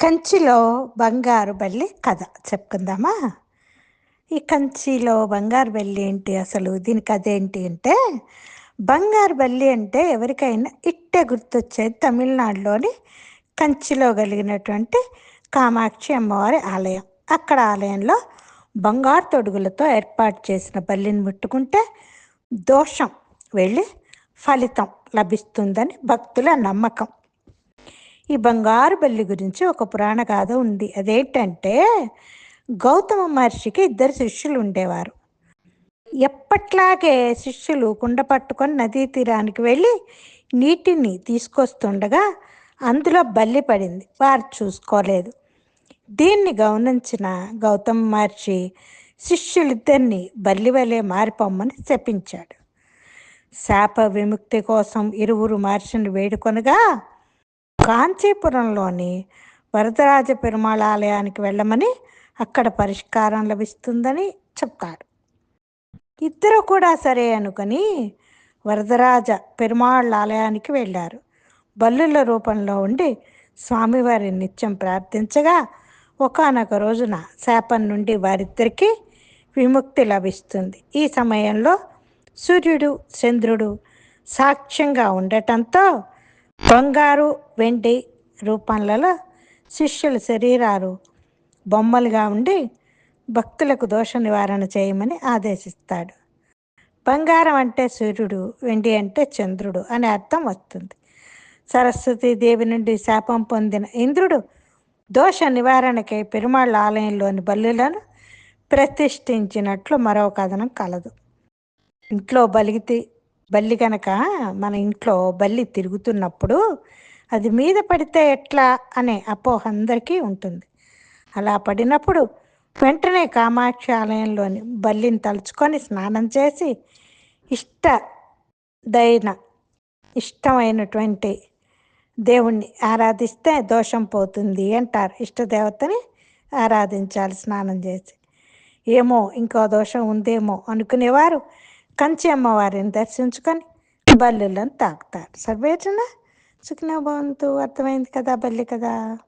కంచిలో బంగారు బల్లి కథ చెప్పుకుందామా? ఈ కంచిలో బంగారు బల్లి ఏంటి అసలు? దీని కథ ఏంటి అంటే బంగారు బల్లి అంటే ఎవరికైనా ఇట్టే గుర్తొచ్చేది తమిళనాడులోని కంచిలో కలిగినటువంటి కామాక్షి అమ్మవారి ఆలయం. అక్కడ ఆలయంలో బంగారు తొడుగులతో ఏర్పాటు చేసిన బల్లిని ముట్టుకుంటే దోషం వెళ్ళి ఫలితం లభిస్తుందని భక్తుల నమ్మకం. ఈ బంగారు బల్లి గురించి ఒక పురాణ గాథ ఉంది. అదేంటంటే గౌతమ మహర్షికి ఇద్దరు శిష్యులు ఉండేవారు. ఎప్పట్లాగే శిష్యులు కుండ పట్టుకొని నదీ తీరానికి వెళ్ళి నీటిని తీసుకొస్తుండగా అందులో బల్లి పడింది. వారు చూసుకోలేదు. దీన్ని గమనించిన గౌతమ మహర్షి శిష్యులిద్దరిని బల్లి వలె మారిపోమ్మని శపించాడు. శాప విముక్తి కోసం ఇరువురు మహర్షిని వేడుకొనగా కాంచీపురంలోని వరదరాజ పెరుమాళ ఆలయానికి వెళ్ళమని అక్కడ పరిష్కారం లభిస్తుందని చెప్తాడు. ఇద్దరు కూడా సరే అనుకొని వరదరాజ పెరుమాళ్ళ ఆలయానికి వెళ్ళారు. బల్లుల రూపంలో ఉండి స్వామివారిని నిత్యం ప్రార్థించగా ఒకనొక రోజున శాపం నుండి వారిద్దరికీ విముక్తి లభిస్తుంది. ఈ సమయంలో సూర్యుడు చంద్రుడు సాక్ష్యంగా ఉండటంతో బంగారు వెండి రూపంలలో శిష్యుల శరీరాలు బొమ్మలుగా ఉండి భక్తులకు దోష నివారణ చేయమని ఆదేశిస్తాడు. బంగారం అంటే సూర్యుడు వెండి అంటే చంద్రుడు అనే అర్థం వస్తుంది. సరస్వతి దేవి నుండి శాపం పొందిన ఇంద్రుడు దోష నివారణకై పెరుమాళ్ళ ఆలయంలోని బల్లులను ప్రతిష్ఠించినట్లు మరో కథనం కలదు. ఇంట్లో బలిగితే బల్లి కనుక మన ఇంట్లో బల్లి తిరుగుతున్నప్పుడు అది మీద పడితే ఎట్లా అనే అపోహ అందరికీ ఉంటుంది. అలా పడినప్పుడు వెంటనే కామాక్షి ఆలయంలోని బల్లిని తలుచుకొని స్నానం చేసి ఇష్ట దైన ఇష్టమైనటువంటి దేవుణ్ణి ఆరాధిస్తే దోషం పోతుంది అంటారు. ఇష్టదేవతని ఆరాధించాలి స్నానం చేసి. ఏమో ఇంకో దోషం ఉందేమో అనుకునేవారు. కంచి అమ్మవారిని దర్శించుకొని బల్లులను తాకుతారు. సర్వేచన సుఖిన భవంతు అర్థమైంది కదా బల్లి కదా?